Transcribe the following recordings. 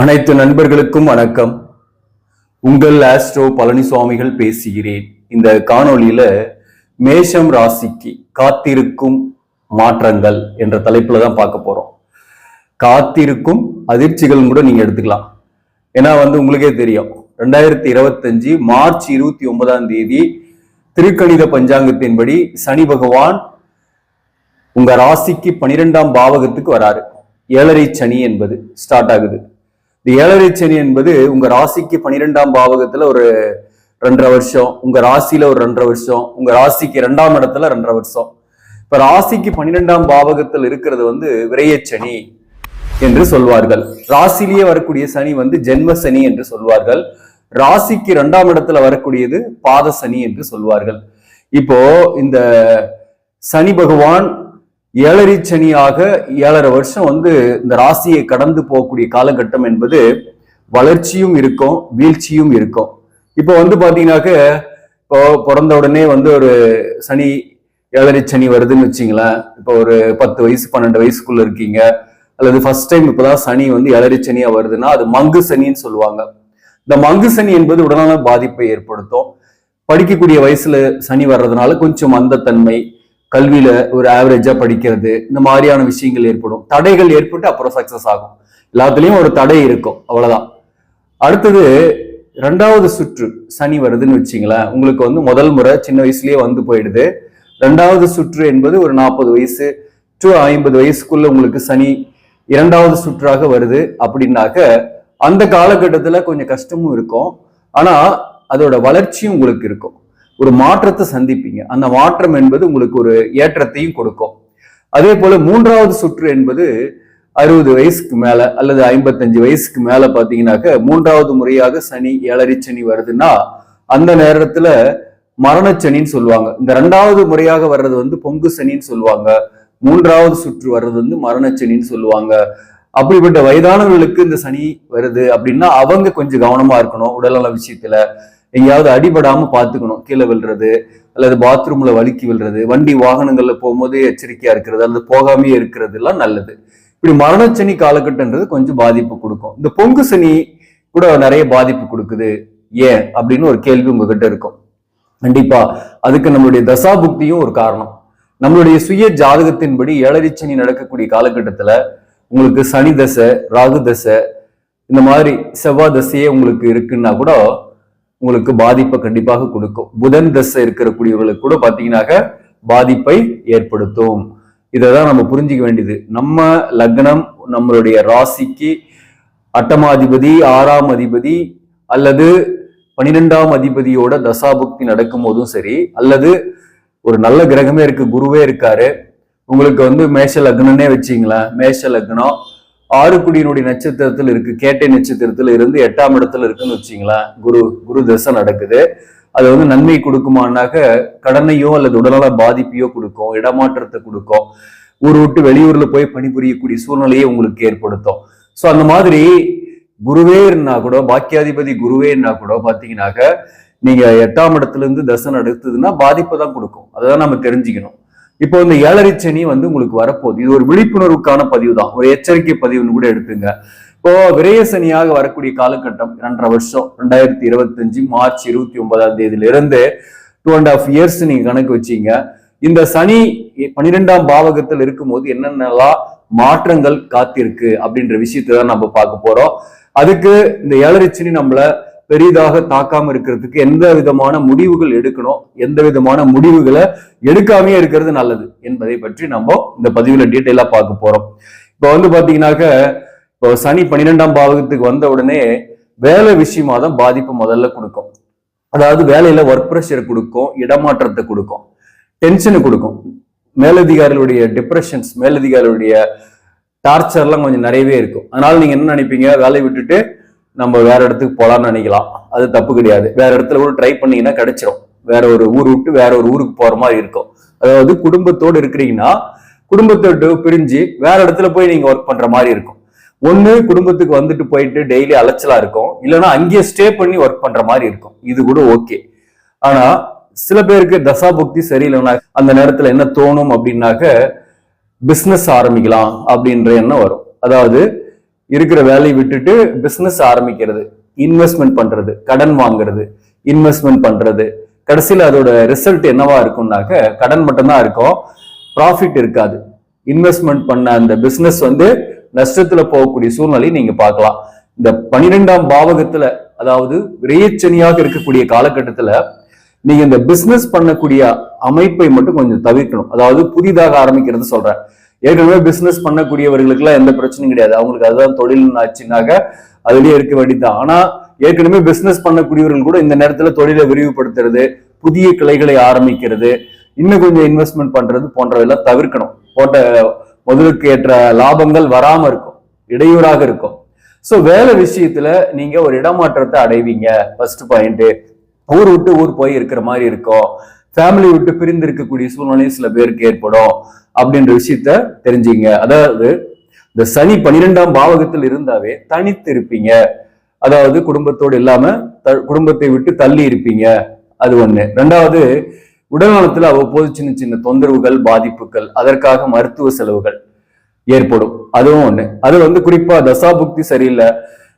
அனைத்து நண்பர்களுக்கும் வணக்கம். உங்கள் ஆஸ்ட்ரோ பழனிசுவாமிகள் பேசுகிறேன். இந்த காணொளியில மேஷம் ராசிக்கு காத்திருக்கும் மாற்றங்கள் என்ற தலைப்புல தான் பார்க்க போறோம். காத்திருக்கும் அதிர்ச்சிகள் கூட நீங்க எடுத்துக்கலாம். ஏன்னா வந்து உங்களுக்கே தெரியும். ரெண்டாயிரத்தி இருபத்தஞ்சு மார்ச் இருபத்தி ஒன்பதாம் தேதி திருக்கணித பஞ்சாங்கத்தின்படி சனி பகவான் உங்க ராசிக்கு பனிரெண்டாம் பாவகத்துக்கு வராரு. ஏழரை சனி என்பது ஸ்டார்ட் ஆகுது. இந்த ஏழரை சனி என்பது உங்க ராசிக்கு பனிரெண்டாம் பாவகத்துல ஒரு ரெண்டரை வருஷம் உங்க ராசியில ஒரு ரெண்டரை வருஷம் உங்க ராசிக்கு ரெண்டாம் இடத்துல ரெண்டரை வருஷம். இப்ப ராசிக்கு பன்னிரெண்டாம் பாவகத்தில் இருக்கிறது வந்து விரயச்சனி என்று சொல்வார்கள். ராசிலேயே வரக்கூடிய சனி வந்து ஜென்ம சனி என்று சொல்வார்கள். ராசிக்கு இரண்டாம் இடத்துல வரக்கூடியது பாத சனி என்று சொல்வார்கள். இப்போ இந்த சனி பகவான் ஏழரை சனியாக ஏழரை வருஷம் வந்து இந்த ராசியை கடந்து போகக்கூடிய காலகட்டம் என்பது வளர்ச்சியும் இருக்கும் வீழ்ச்சியும் இருக்கும். இப்போ வந்து பார்த்தீங்கன்னாக்க இப்போ பிறந்த உடனே வந்து ஒரு சனி ஏழரை சனி வருதுன்னு வச்சிங்களேன். இப்போ ஒரு பத்து வயசு பன்னெண்டு வயசுக்குள்ள இருக்கீங்க. அல்லது ஃபர்ஸ்ட் டைம் இப்போதான் சனி வந்து ஏழரை சனியா வருதுன்னா அது மங்கு சனின்னு சொல்லுவாங்க. இந்த மங்கு சனி என்பது உடனான பாதிப்பை ஏற்படுத்தும். படிக்கக்கூடிய வயசுல சனி வர்றதுனால கொஞ்சம் மந்தத்தன்மை கல்வியில ஒரு ஆவரேஜா படிக்கிறது இந்த மாதிரியான விஷயங்கள் ஏற்படும். தடைகள் ஏற்பட்டு அப்புறம் சக்சஸ் ஆகும். எல்லாத்துலயும் ஒரு தடை இருக்கும். அவ்வளவுதான். அடுத்தது ரெண்டாவது சுற்று சனி வருதுன்னு வச்சிங்களேன். உங்களுக்கு வந்து முதல் முறை சின்ன வயசுலயே வந்து போயிடுது. ரெண்டாவது சுற்று என்பது ஒரு நாற்பது வயசு டு ஐம்பது வயசுக்குள்ள உங்களுக்கு சனி இரண்டாவது சுற்றாக வருது அப்படின்னாக்க அந்த காலகட்டத்தில் கொஞ்சம் கஷ்டமும் இருக்கும். ஆனால் அதோட வளர்ச்சியும் உங்களுக்கு இருக்கும். ஒரு மாற்றத்தை சந்திப்பீங்க. அந்த மாற்றம் என்பது உங்களுக்கு ஒரு ஏற்றத்தையும் கொடுக்கும். அதே போல மூன்றாவது சுற்று என்பது அறுபது வயசுக்கு மேல அல்லது ஐம்பத்தஞ்சு வயசுக்கு மேல பாத்தீங்கன்னாக்க மூன்றாவது முறையாக சனி ஏழரை சனி வருதுன்னா அந்த நேரத்துல மரணச்சனின்னு சொல்லுவாங்க. இந்த ரெண்டாவது முறையாக வர்றது வந்து பொங்கு சனின்னு சொல்லுவாங்க. மூன்றாவது சுற்று வர்றது வந்து மரணச்சனின்னு சொல்லுவாங்க. அப்படிப்பட்ட வயதானவர்களுக்கு இந்த சனி வருது அப்படின்னா அவங்க கொஞ்சம் கவனமா இருக்கணும் உடல்நல விஷயத்துல. எங்கேயாவது அடிபடாம பாத்துக்கணும் கீழே விழுறது அல்லது பாத்ரூம்ல வழுக்கி விழுறது வண்டி வாகனங்கள்ல போகும்போது எச்சரிக்கையா இருக்கிறது அல்லது போகாமையே இருக்கிறது எல்லாம் நல்லது. இப்படி மரணச்சனி காலகட்டன்றது கொஞ்சம் பாதிப்பு கொடுக்கும். இந்த பொங்கு சனி கூட நிறைய பாதிப்பு கொடுக்குது. ஏன்? அப்படின்னு ஒரு கேள்வி உங்ககிட்ட இருக்கும். கண்டிப்பா. அதுக்கு நம்மளுடைய தசாபுக்தியும் ஒரு காரணம். நம்மளுடைய சுய ஜாதகத்தின்படி ஏழரிச்சனி நடக்கக்கூடிய காலகட்டத்துல உங்களுக்கு சனி தசை ராகு தசை இந்த மாதிரி செவ்வாய் தசையே உங்களுக்கு இருக்குன்னா கூட உங்களுக்கு பாதிப்பை கண்டிப்பாக கொடுக்கும். புதன் தசை இருக்கக்கூடியவர்களுக்கு கூட பாத்தீங்கன்னாக்க பாதிப்பை ஏற்படுத்தும். இதை தான் நம்ம புரிஞ்சிக்க வேண்டியது. நம்ம லக்னம் நம்மளுடைய ராசிக்கு அட்டமாதிபதி ஆறாம் அதிபதி அல்லது பனிரெண்டாம் அதிபதியோட தசாபுக்தி நடக்கும் போதும் சரி அல்லது ஒரு நல்ல கிரகமே இருக்கு குருவே இருக்காரு. உங்களுக்கு வந்து மேஷ லக்னம்னே வச்சிங்களேன். மேஷ லக்னம் ஆறுக்குடியினுடைய நட்சத்திரத்தில் இருக்கு. கேட்டை நட்சத்திரத்தில் இருந்து எட்டாம் இடத்துல இருக்குன்னு வச்சிங்களா குரு குரு தசை நடக்குது. அது வந்து நன்மை கொடுக்குமானாக்க கடனையோ அல்லது உடல்நல பாதிப்பையோ கொடுக்கும் இடமாற்றத்தை கொடுக்கும். ஊர் விட்டு வெளியூர்ல போய் பணிபுரியக்கூடிய சூழ்நிலையை உங்களுக்கு ஏற்படுத்தும். ஸோ அந்த மாதிரி குருவே இருந்தா கூட பாக்கியாதிபதி குருவே இருந்தா கூட பாத்தீங்கன்னாக்க நீங்க எட்டாம் இடத்துல இருந்து தசை நடத்துதுன்னா பாதிப்பை தான் கொடுக்கும். அததான் நம்ம தெரிஞ்சுக்கணும். இப்போ இந்த ஏழரை சனி வந்து உங்களுக்கு வரப்போகுது. இது ஒரு விழிப்புணர்வுக்கான பதிவு தான் ஒரு எச்சரிக்கை பதிவுன்னு கூட எடுத்துங்க. இப்போ விரய சனியாக வரக்கூடிய காலகட்டம் இரண்டரை வருஷம் ரெண்டாயிரத்தி இருபத்தஞ்சு மார்ச் இருபத்தி ஒன்பதாம் தேதியில இருந்து டூ அண்ட் ஆஃப் இயர்ஸ் நீங்க கணக்கு வச்சீங்க. இந்த சனி பன்னிரெண்டாம் பாவகத்தில் இருக்கும்போது என்னென்னலாம் மாற்றங்கள் காத்திருக்கு அப்படின்ற விஷயத்தை தான் நம்ம பார்க்க போறோம். அதுக்கு இந்த ஏழரை சனி நம்மள பெரிதாக தாக்காம இருக்கிறதுக்கு எந்த விதமான முடிவுகள் எடுக்கணும் எந்த விதமான முடிவுகளை எடுக்காமே இருக்கிறது நல்லது என்பதை பற்றி நம்ம இந்த பதிவுல டீட்டெயிலா பார்க்க போறோம். இப்போ வந்து பாத்தீங்கன்னாக்க இப்போ சனி பன்னிரெண்டாம் பாவகத்துக்கு வந்த உடனே வேலை விஷயமா தான் பாதிப்பு முதல்ல கொடுக்கும். அதாவது வேலையில ஒர்க் ப்ரெஷர் கொடுக்கும் இடமாற்றத்தை கொடுக்கும் டென்ஷனை கொடுக்கும். மேலதிகாரிகளுடைய டிப்ரெஷன்ஸ் மேலதிகாரிகளுடைய டார்ச்சர்லாம் கொஞ்சம் நிறையவே இருக்கும். அதனால நீங்க என்ன நினைப்பீங்க? வேலையை விட்டுட்டு நம்ம வேற இடத்துக்கு போகலான்னு நினைக்கலாம். அது தப்பு கிடையாது. வேற இடத்துல கூட ட்ரை பண்ணீங்கன்னா கிடைச்சிரும். வேற ஒரு ஊர் விட்டு வேற ஒரு ஊருக்கு போற மாதிரி இருக்கும். அதாவது குடும்பத்தோடு இருக்கிறீங்கன்னா குடும்பத்தோடு பிரிஞ்சு வேற இடத்துல போய் நீங்க ஒர்க் பண்ற மாதிரி இருக்கும். ஒண்ணு குடும்பத்துக்கு வந்துட்டு போயிட்டு டெய்லி அலைச்சலா இருக்கும். இல்லைன்னா அங்கேயே ஸ்டே பண்ணி ஒர்க் பண்ற மாதிரி இருக்கும். இது கூட ஓகே ஆனா சில பேருக்கு தசாபுக்தி சரியில்லைன்னா அந்த நேரத்துல என்ன தோணும் அப்படின்னாக்க பிசினஸ் ஆரம்பிக்கலாம் அப்படின்ற எண்ணம் வரும். அதாவது இருக்கிற வேலையை விட்டுட்டு பிஸ்னஸ் ஆரம்பிக்கிறது. இன்வெஸ்ட்மெண்ட் பண்றது கடன் வாங்குறது இன்வெஸ்ட்மெண்ட் பண்றது. கடைசியில் அதோட ரிசல்ட் என்னவா இருக்கும்னாக்க கடன் மட்டும்தான் இருக்கும் ப்ராஃபிட் இருக்காது. இன்வெஸ்ட்மெண்ட் பண்ண அந்த பிஸ்னஸ் வந்து நஷ்டத்துல போகக்கூடிய சூழ்நிலை நீங்க பார்க்கலாம். இந்த பனிரெண்டாம் பாவகத்துல அதாவது விரையச்சனியாக இருக்கக்கூடிய காலகட்டத்துல நீங்க இந்த பிசினஸ் பண்ணக்கூடிய அமைப்பை மட்டும் கொஞ்சம் தவிர்க்கணும். அதாவது புதிதாக ஆரம்பிக்கிறது சொல்றேன். ஏற்கனவே பிசினஸ் பண்ணக்கூடியவர்களுக்குலாம் எந்த பிரச்சனையும் கிடையாது. அவங்களுக்கு அதுதான் தொழில் ஆச்சுனாக்க அதுலயே இருக்க வேண்டியதுதான். ஆனா ஏற்கனவே பிசினஸ் பண்ணக்கூடியவர்கள் கூட இந்த நேரத்துல தொழிலை விரிவுபடுத்துறது புதிய கிளைகளை ஆரம்பிக்கிறது இன்னும் கொஞ்சம் இன்வெஸ்ட்மெண்ட் பண்றது போன்றவெல்லாம் தவிர்க்கணும். போட்ட முதலுக்கு ஏற்ற லாபங்கள் வராம இருக்கும். இடையூறாக இருக்கும். சோ வேலை விஷயத்துல நீங்க ஒரு இடமாற்றத்தை அடைவீங்க. ஃபர்ஸ்ட் பாயிண்ட் ஊர் விட்டு ஊர் போய் இருக்கிற மாதிரி இருக்கும். ஃபேமிலி விட்டு பிரிந்து இருக்கக்கூடிய சூழ்நிலையும் சில பேருக்கு ஏற்படும். அப்படின்ற விஷயத்த தெரிஞ்சுங்க அதாவது இந்த சனி பனிரெண்டாம் பாவகத்தில் இருந்தாவே தனித்து இருப்பீங்க. அதாவது குடும்பத்தோடு இல்லாம த- குடும்பத்தை விட்டு தள்ளி இருப்பீங்க. அது ஒண்ணு. ரெண்டாவது உடல்நலத்துல அவ்வப்போது சின்ன சின்ன தொந்தரவுகள் பாதிப்புகள் அதற்காக மருத்துவ செலவுகள் ஏற்படும். அதுவும் ஒண்ணு. அது வந்து குறிப்பா தசாபுக்தி சரியில்லை.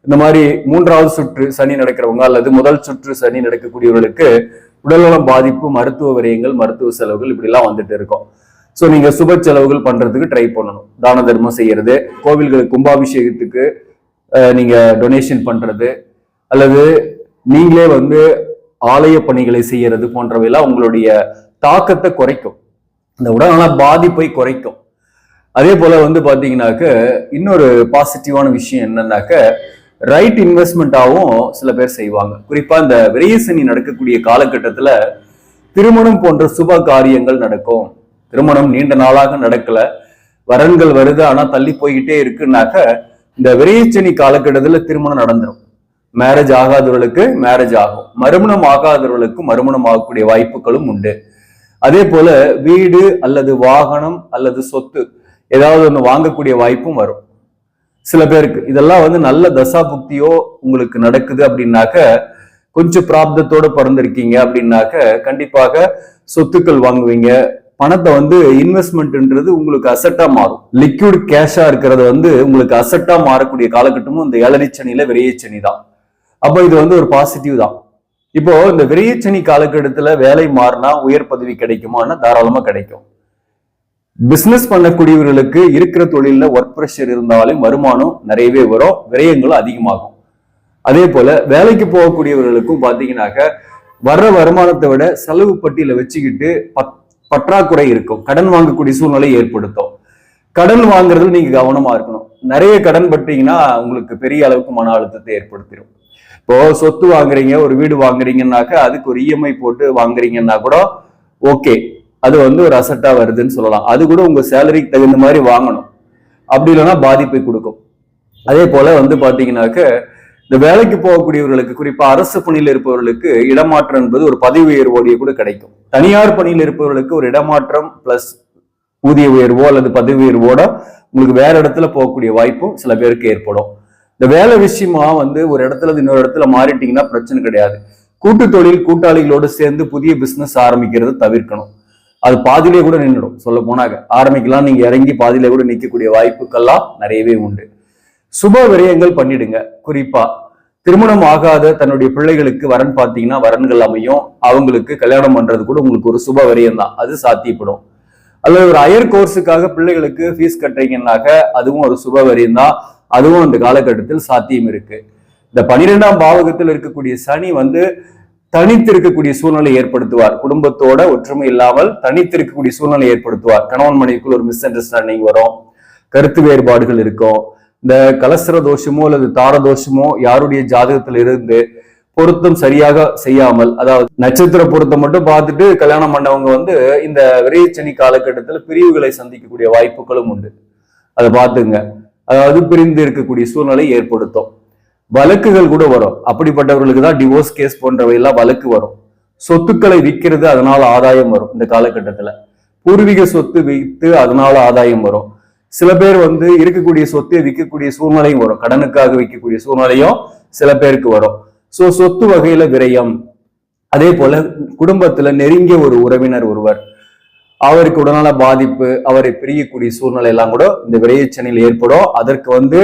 இந்த மாதிரி மூன்றாவது சுற்று சனி நடக்கிறவங்க அல்லது முதல் சுற்று சனி நடக்கக்கூடியவர்களுக்கு உடல்நலம் பாதிப்பு மருத்துவ விரயங்கள் மருத்துவ செலவுகள் இப்படி எல்லாம் வந்துட்டு இருக்கும். ஸோ நீங்க சுப செலவுகள் பண்றதுக்கு ட்ரை பண்ணணும். தான தர்மம் செய்யறது கோவில்களுக்கு கும்பாபிஷேகத்துக்கு நீங்கள் நீங்க டொனேஷன் பண்றது அல்லது நீங்களே வந்து ஆலய பணிகளை செய்யறது போன்றவையெல்லாம் உங்களுடைய தாக்கத்தை குறைக்கும். இந்த உடல்நல பாதிப்பை குறைக்கும். அதே போல வந்து பாத்தீங்கன்னாக்க இன்னொரு பாசிட்டிவான விஷயம் என்னன்னாக்க ரைட் இன்வெஸ்ட்மெண்ட்டாகவும் சில பேர் செய்வாங்க. குறிப்பா இந்த விரையசனி நடக்கக்கூடிய காலகட்டத்துல திருமணம் போன்ற சுப காரியங்கள் நடக்கும். திருமணம் நீண்ட நாளாக நடக்கல. வரன்கள் வருது ஆனா தள்ளி போய்கிட்டே இருக்குன்னாக்க இந்த விரைச்சனி காலக்கட்டத்தில் திருமணம் நடந்துடும் மேரேஜ் ஆகாதவர்களுக்கு மேரேஜ் ஆகும். மறுமணம் ஆகாதவர்களுக்கு மறுமணம் ஆகக்கூடிய வாய்ப்புகளும் உண்டு. அதே போல வீடு அல்லது வாகனம் அல்லது சொத்து ஏதாவது ஒன்று வாங்கக்கூடிய வாய்ப்பும் வரும். சில பேருக்கு இதெல்லாம் வந்து நல்ல தசா புக்தியோ உங்களுக்கு நடக்குது அப்படின்னாக்க கொஞ்சம் பிராப்தத்தோட பிறந்திருக்கீங்க அப்படின்னாக்க கண்டிப்பாக சொத்துக்கள் வாங்குவீங்க பணத்தை வந்து இன்வெஸ்ட்மெண்ட்ன்றது உங்களுக்கு அசட்டா மாறும். லிக்விட் கேஷா இருக்கிறது வந்து உங்களுக்கு அசட்டா மாறக்கூடிய காலகட்டமும் இந்த ஏழரை சனியில விரையச்சனி தான். அப்போ இது வந்து ஒரு பாசிட்டிவ் தான். இப்போ இந்த விரையச்சனி காலகட்டத்துல வேலை மாறினா உயர் பதவி கிடைக்குமான்னா தாராளமா கிடைக்கும். பிசினஸ் பண்ணக்கூடியவர்களுக்கு இருக்கிற தொழில ஒர்க் ப்ரெஷர் இருந்தாலும் வருமானம் நிறையவே வரும் விரயங்களும் அதிகமாகும். அதே போல வேலைக்கு போகக்கூடியவர்களுக்கும் பாத்தீங்கன்னாக்க வர்ற வருமானத்தை விட செலவு பட்டியல வச்சுக்கிட்டு பத்- பற்றாக்குறை இருக்கும். கடன் வாங்கக்கூடிய சூழ்நிலை ஏற்படுத்தும். கடன் வாங்குறதுல நீங்க கவனமா இருக்கணும். நிறைய கடன் பட்டீங்கன்னா உங்களுக்கு பெரிய அளவுக்கு மன அழுத்தத்தை ஏற்படுத்திடும் இப்போ சொத்து வாங்குறீங்க ஒரு வீடு வாங்குறீங்கன்னாக்க அதுக்கு ஒரு இஎம்ஐ போட்டு வாங்குறீங்கன்னா கூட ஓகே. அது வந்து ஒரு அசட்டா வருதுன்னு சொல்லலாம். அது கூட உங்க சேலரிக்கு தகுந்த மாதிரி வாங்கணும். அப்படி இல்லைன்னா பாதிப்பை கொடுக்கும். அதே போல வந்து பாத்தீங்கன்னாக்க இந்த வேலைக்கு போகக்கூடியவர்களுக்கு குறிப்பா அரசு பணியில் இருப்பவர்களுக்கு இடமாற்றம் என்பது ஒரு பதவி உயர்வோடைய கூட கிடைக்கும். தனியார் பணியில் இருப்பவர்களுக்கு ஒரு இடமாற்றம் பிளஸ் ஊதிய உயர்வோ அல்லது பதவி உயர்வோட உங்களுக்கு வேற இடத்துல போகக்கூடிய வாய்ப்பும் சில பேருக்கு ஏற்படும். இந்த வேலை விஷயமா வந்து ஒரு இடத்துல இன்னொரு இடத்துல மாறிட்டீங்கன்னா பிரச்சனை கிடையாது. கூட்டு தொழில் கூட்டாளிகளோடு சேர்ந்து புதிய பிசினஸ் ஆரம்பிக்கிறது தவிர்க்கணும். அது பாதியிலே கூட நின்றுடும் சொல்ல போனாங்க ஆரம்பிக்கலாம் நீங்க இறங்கி பாதியிலே கூட நிற்கக்கூடிய வாய்ப்புக்கெல்லாம் நிறையவே உண்டு. சுப விரயங்கள் பண்ணிடுங்க. குறிப்பா திருமணம் ஆகாத தன்னுடைய பிள்ளைகளுக்கு வரன் பார்த்தீங்கன்னா வரன்கள் அமையும். அவங்களுக்கு கல்யாணம் பண்றது கூட உங்களுக்கு ஒரு சுப வரியம் தான். அது சாத்தியப்படும். அல்லது ஒரு அயர் கோர்ஸுக்காக பிள்ளைகளுக்கு ஃபீஸ் கட்டுறீங்கன்னாக்க அதுவும் ஒரு சுப வரியம் தான். அதுவும் அந்த காலகட்டத்தில் சாத்தியம் இருக்கு. இந்த பனிரெண்டாம் பாவகத்தில் இருக்கக்கூடிய சனி வந்து தனித்து இருக்கக்கூடிய சூழ்நிலை ஏற்படுத்துவார். குடும்பத்தோட ஒற்றுமை இல்லாமல் தனித்து இருக்கக்கூடிய சூழ்நிலை ஏற்படுத்துவார். கணவன் மனைவிக்குள் ஒரு மிஸ் அண்டர்ஸ்டாண்டிங் வரும். கருத்து வேறுபாடுகள் இருக்கும். இந்த கலசர தோஷமோ அல்லது தார தோஷமோ யாருடைய ஜாதகத்தில் இருந்து பொருத்தம் சரியாக செய்யாமல் அதாவது நட்சத்திர பொருத்தம் மட்டும் பார்த்துட்டு கல்யாணம் பண்ணவங்க வந்து இந்த விரைச்சனி காலகட்டத்தில் பிரிவுகளை சந்திக்கக்கூடிய வாய்ப்புகளும் உண்டு. அதை பார்த்துங்க. அதாவது பிரிந்து இருக்கக்கூடிய சூழ்நிலை ஏற்படுத்தும். வழக்குகள் கூட வரும். அப்படிப்பட்டவர்களுக்கு தான் டிவோர்ஸ் கேஸ் போன்றவை எல்லாம் வழக்கு வரும். சொத்துக்களை விற்கிறது அதனால ஆதாயம் வரும் இந்த காலகட்டத்தில். பூர்வீக சொத்து விற்று அதனால ஆதாயம் வரும். சில பேர் வந்து இருக்கக்கூடிய சொத்தை விற்கக்கூடிய சூழ்நிலையும் வரும். கடனுக்காக விற்கக்கூடிய சூழ்நிலையும் சில பேருக்கு வரும். சோ சொத்து வகையில விரயம். அதே போல குடும்பத்துல நெருங்கிய ஒரு உறவினர் ஒருவர். அவருக்கு உடனான பாதிப்பு அவரை பிரியக்கூடிய சூழ்நிலை எல்லாம் கூட இந்த விரையச்சனில் ஏற்படும். அதற்கு வந்து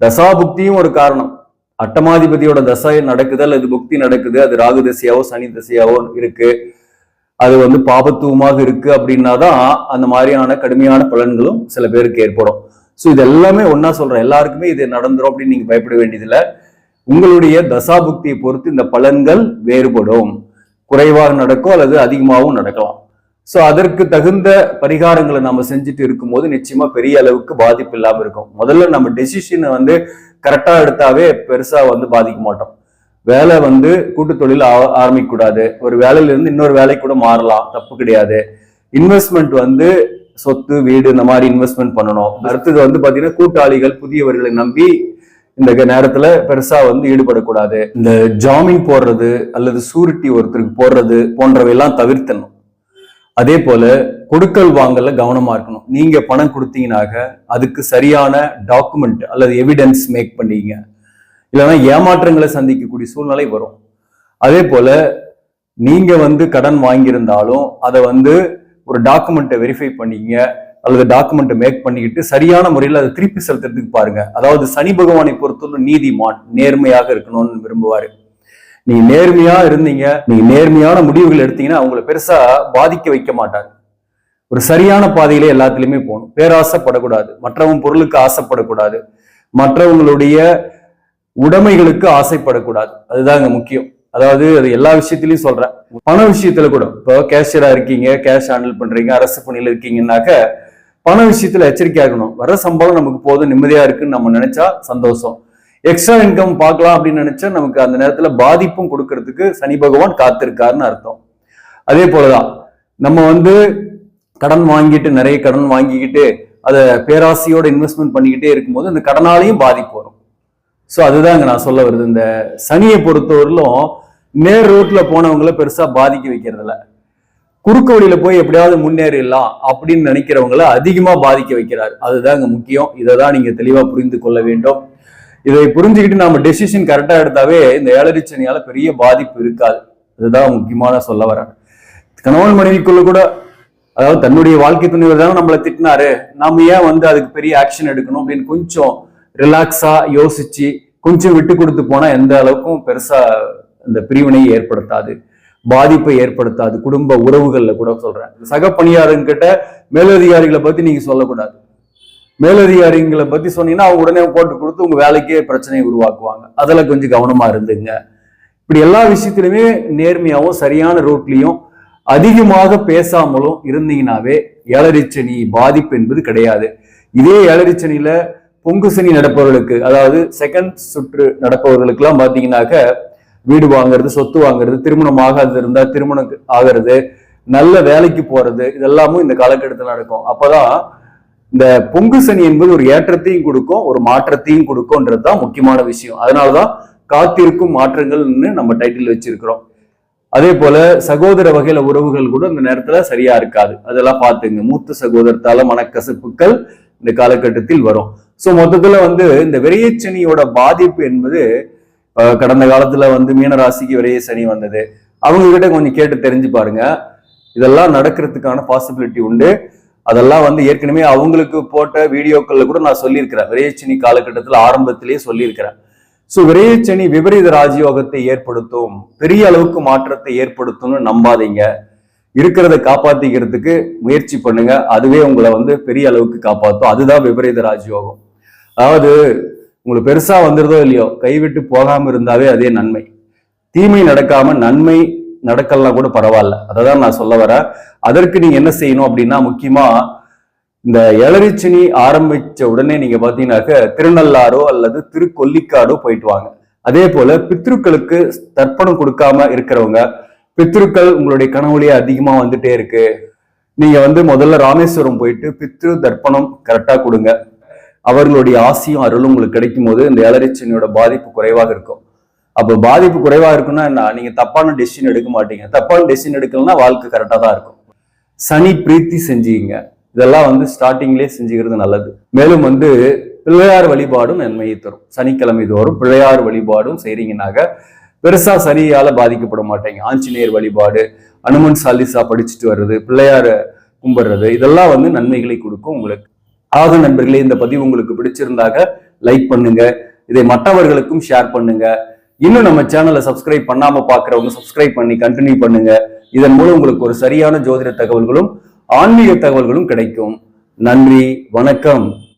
தசாபுக்தியும் ஒரு காரணம். அட்டமாதிபதியோட தசை நடக்குது அல்லது புக்தி நடக்குது. அது ராகு தசையாவோ சனி தசையாவோ இருக்கு. அது வந்து பாபத்துவமாக இருக்கு அப்படின்னா தான் அந்த மாதிரியான கடுமையான பலன்களும் சில பேருக்கு ஏற்படும். ஸோ இது எல்லாமே ஒன்னா சொல்றேன். எல்லாருக்குமே இது நடந்துரும் அப்படின்னு நீங்க பயப்பட வேண்டியதில்லை. உங்களுடைய தசாபுக்தியை பொறுத்து இந்த பலன்கள் வேறுபடும். குறைவாக நடக்கும் அல்லது அதிகமாகவும் நடக்கலாம். ஸோ அதற்கு தகுந்த பரிகாரங்களை நம்ம செஞ்சுட்டு இருக்கும்போது நிச்சயமா பெரிய அளவுக்கு பாதிப்பு இல்லாமல் இருக்கும். முதல்ல நம்ம டெசிஷனை வந்து கரெக்டாக எடுத்தாவே பெருசா வந்து பாதிக்க மாட்டோம். வேலை வந்து கூட்டு தொழில் ஆரம்பிக்க கூடாது ஒரு வேலையிலிருந்து இன்னொரு வேலை கூட மாறலாம். தப்பு கிடையாது. இன்வெஸ்ட்மெண்ட் வந்து சொத்து வீடு இந்த மாதிரி இன்வெஸ்ட்மெண்ட் பண்ணணும். அடுத்தது வந்து பாத்தீங்கன்னா கூட்டாளிகள் புதியவர்களை நம்பி இந்த நேரத்துல பெருசா வந்து ஈடுபடக்கூடாது. இந்த ஜாமீன் போடுறது அல்லது சூரிட்டி ஒருத்தருக்கு போடுறது போன்றவையெல்லாம் தவிர்த்தணும். அதே போல கொடுக்கல் வாங்கல கவனமா இருக்கணும். நீங்க பணம் கொடுத்தீங்கனாக அதுக்கு சரியான டாக்குமெண்ட் அல்லது எவிடன்ஸ் மேக் பண்ணீங்க இல்லைன்னா ஏமாற்றங்களை சந்திக்கக்கூடிய சூழ்நிலை வரும். அதே போல நீங்க வந்து கடன் வாங்கியிருந்தாலும் அதை வந்து ஒரு டாக்குமெண்ட்டை வெரிஃபை பண்ணீங்க அல்லது டாக்குமெண்ட்டை மேக் பண்ணிக்கிட்டு சரியான முறையில் அதை திருப்பி செலுத்துறதுக்கு பாருங்க. அதாவது சனி பகவானை பொறுத்தவரை நீதிமான் நேர்மையாக இருக்கணும்னு விரும்புவாரு. நீ நேர்மையா இருந்தீங்க நீ நேர்மையான முடிவுகள் எடுத்தீங்கன்னா அவங்கள பெருசா பாதிக்க வைக்க மாட்டாங்க ஒரு சரியான பாதையிலே எல்லாத்துலயுமே போகணும். பேராசைப்படக்கூடாது. மற்றவங்க பொருளுக்கு ஆசைப்படக்கூடாது. மற்றவங்களுடைய உடைமைகளுக்கு ஆசைப்படக்கூடாது. அதுதான் இங்க முக்கியம். அதாவது அது எல்லா விஷயத்திலயும் சொல்றேன். பண விஷயத்துல கூட இப்போ கேஷியரா இருக்கீங்க கேஷ் ஹேண்டில் பண்றீங்க அரசு பணியில இருக்கீங்கன்னாக்க பண விஷயத்துல எச்சரிக்கையா இருக்கணும் வர சம்பளம் நமக்கு போதும் நிம்மதியா இருக்குன்னு நம்ம நினைச்சா சந்தோஷம். எக்ஸ்ட்ரா இன்கம் பார்க்கலாம் அப்படின்னு நினைச்சா நமக்கு அந்த நேரத்துல பாதிப்பும் கொடுக்கறதுக்கு சனி பகவான் காத்திருக்காருன்னு அர்த்தம். அதே போலதான் நம்ம வந்து கடன் வாங்கிட்டு நிறைய கடன் வாங்கிக்கிட்டு அதை பேராசையோட இன்வெஸ்ட்மெண்ட் பண்ணிக்கிட்டே இருக்கும்போது அந்த கடனாலையும் பாதிப்பு வரும். ஸோ அதுதாங்க நான் சொல்ல வருது. இந்த சனியை பொறுத்தவரையிலும் நேர் ரோட்ல போனவங்கள பெருசா பாதிக்க வைக்கிறதில்ல. குறுக்கு வழியில போய் எப்படியாவது முன்னேறிடலாம் அப்படின்னு நினைக்கிறவங்கள அதிகமா பாதிக்க வைக்கிறாரு. அதுதாங்க முக்கியம். இதை தான் நீங்க தெளிவா புரிந்து கொள்ள வேண்டும். இதை புரிஞ்சுக்கிட்டு நம்ம டெசிஷன் கரெக்டா எடுத்தாவே இந்த ஏழரை சனியால பெரிய பாதிப்பு இருக்காது. அதுதான் முக்கியமான சொல்ல வரேன். கணவன் மனைவிக்குள்ள கூட அதாவது தன்னுடைய வாழ்க்கை துணைவர் தானே நம்மளை திட்டினாரு. நாம ஏன் வந்து அதுக்கு பெரிய ஆக்ஷன் எடுக்கணும் அப்படின்னு கொஞ்சம் ரிலாக்ஸா யோசிச்சு கொஞ்சம் விட்டு கொடுத்து போனா எந்த அளவுக்கும் பெருசா இந்த பிரிவினையை ஏற்படுத்தாது பாதிப்பை ஏற்படுத்தாது. குடும்ப உறவுகள்ல கூட சொல்றேன். சக பணியாளர்கிட்ட மேலதிகாரிகளை பத்தி நீங்க சொல்லக்கூடாது. மேலதிகாரிகளை பத்தி சொன்னீங்கன்னா அவங்க உடனே போட்டு கொடுத்து உங்க வேலைக்கே பிரச்சனையை உருவாக்குவாங்க. அதுல கொஞ்சம் கவனமா இருந்துங்க. இப்படி எல்லா விஷயத்திலுமே நேர்மையாகவும் சரியான ரூட்லயும் அதிகமாக பேசாமலும் இருந்தீங்கன்னாவே ஏழரிச்சனி பாதிப்பு என்பது கிடையாது. இதே ஏழரிச்சனியில பொங்கு சனி நடப்பவர்களுக்கு அதாவது செகண்ட் சுற்று நடப்பவர்களுக்கெல்லாம் பார்த்தீங்கன்னாக்க வீடு வாங்குறது சொத்து வாங்குறது திருமணம் ஆகாது இருந்தால் திருமணம் ஆகிறது நல்ல வேலைக்கு போறது இதெல்லாமும் இந்த காலகட்டத்தில் நடக்கும். அப்போதான் இந்த பொங்கு சனி என்பது ஒரு ஏற்றத்தையும் கொடுக்கும் ஒரு மாற்றத்தையும் கொடுக்கும்ன்றது தான் முக்கியமான விஷயம். அதனாலதான் காத்திருக்கும் மாற்றங்கள்னு நம்ம டைட்டில் வச்சிருக்கிறோம். அதே போல சகோதர வகையில உறவுகள் கூட இந்த நேரத்துல சரியா இருக்காது. அதெல்லாம் பார்த்துங்க. மூத்த சகோதரத்தால மனக்கசப்புகள் இந்த காலகட்டத்தில் வரும். ஸோ மொத்தத்துல வந்து இந்த விரையச்சனியோட பாதிப்பு என்பது கடந்த காலத்துல வந்து மீனராசிக்கு விரைய சனி வந்தது. அவங்க கிட்ட கொஞ்சம் கேட்டு தெரிஞ்சு பாருங்க. இதெல்லாம் நடக்கிறதுக்கான பாசிபிலிட்டி உண்டு. அதெல்லாம் வந்து ஏற்கனவே அவங்களுக்கு போட்ட வீடியோக்கள்ல கூட நான் சொல்லியிருக்கிறேன். விரையச்சனி காலகட்டத்தில் ஆரம்பத்திலேயே சொல்லியிருக்கிறேன். ஸோ விரையச்சனி விபரீத ராஜயோகத்தை ஏற்படுத்தும் பெரிய அளவுக்கு மாற்றத்தை ஏற்படுத்தும்னு நம்பாதீங்க. இருக்கிறத காப்பாத்திக்கிறதுக்கு முயற்சி பண்ணுங்க. அதுவே உங்களை வந்து பெரிய அளவுக்கு காப்பாற்றும் அதுதான் விபரீத ராஜயோகம். அதாவது உங்களுக்கு பெருசா வந்துருதோ இல்லையோ கைவிட்டு போகாம இருந்தாவே அதே நன்மை. தீமை நடக்காம நன்மை நடக்கலாம் கூட பரவாயில்ல. அதை தான் நான் சொல்ல வரேன். அதற்கு நீங்க என்ன செய்யணும் அப்படின்னா முக்கியமா இந்த எளரிச்சினி ஆரம்பிச்ச உடனே நீங்க பாத்தீங்கன்னாக்க திருநள்ளாரோ அல்லது திருக்கொல்லிக்காடோ போயிட்டு வாங்க. அதே போல பித்ருக்களுக்கு தர்ப்பணம் கொடுக்காம இருக்கிறவங்க பித்ருக்கள் உங்களுடைய கனவுலயே அதிகமா வந்துட்டே இருக்கு. நீங்க வந்து முதல்ல ராமேஸ்வரம் போயிட்டு பித்ரு தர்ப்பணம் கரெக்டா கொடுங்க. அவர்களுடைய ஆசையும் அருளும் உங்களுக்கு கிடைக்கும் போது இந்த ஏழரைச்சனியோட பாதிப்பு குறைவாக இருக்கும். அப்போ பாதிப்பு குறைவாக இருக்குன்னா என்ன? நீங்க தப்பான டெசிஷன் எடுக்க மாட்டீங்க. தப்பான டெசிஷன் எடுக்கலன்னா வாழ்க்கை கரெக்டாக தான் இருக்கும். சனி பிரீத்தி செஞ்சீங்க இதெல்லாம் வந்து ஸ்டார்டிங்லேயே செஞ்சுக்கிறது நல்லது. மேலும் வந்து பிள்ளையார் வழிபாடும் நன்மையை தரும். சனிக்கிழமை தோறும் பிள்ளையார் வழிபாடும் செய்றீங்கன்னாக்க பெருசா சரியால பாதிக்கப்பட மாட்டேங்க. ஆஞ்சநேயர் வழிபாடு அனுமன் சாலிசா படிச்சுட்டு வர்றது பிள்ளையார கும்பிடுறது இதெல்லாம் வந்து நன்மைகளை கொடுக்கும் உங்களுக்கு. ஆக நண்பர்களே இந்த பதிவு உங்களுக்கு பிடிச்சிருந்தாக லைக் பண்ணுங்க. இதை மற்றவர்களுக்கும் ஷேர் பண்ணுங்க. இன்னும் நம்ம சேனலை சப்ஸ்கிரைப் பண்ணாம பாக்குறவங்க சப்ஸ்கிரைப் பண்ணி கண்டினியூ பண்ணுங்க. இதன் மூலம் உங்களுக்கு ஒரு சரியான ஜோதிட தகவல்களும் ஆன்மீக தகவல்களும் கிடைக்கும். நன்றி வணக்கம்.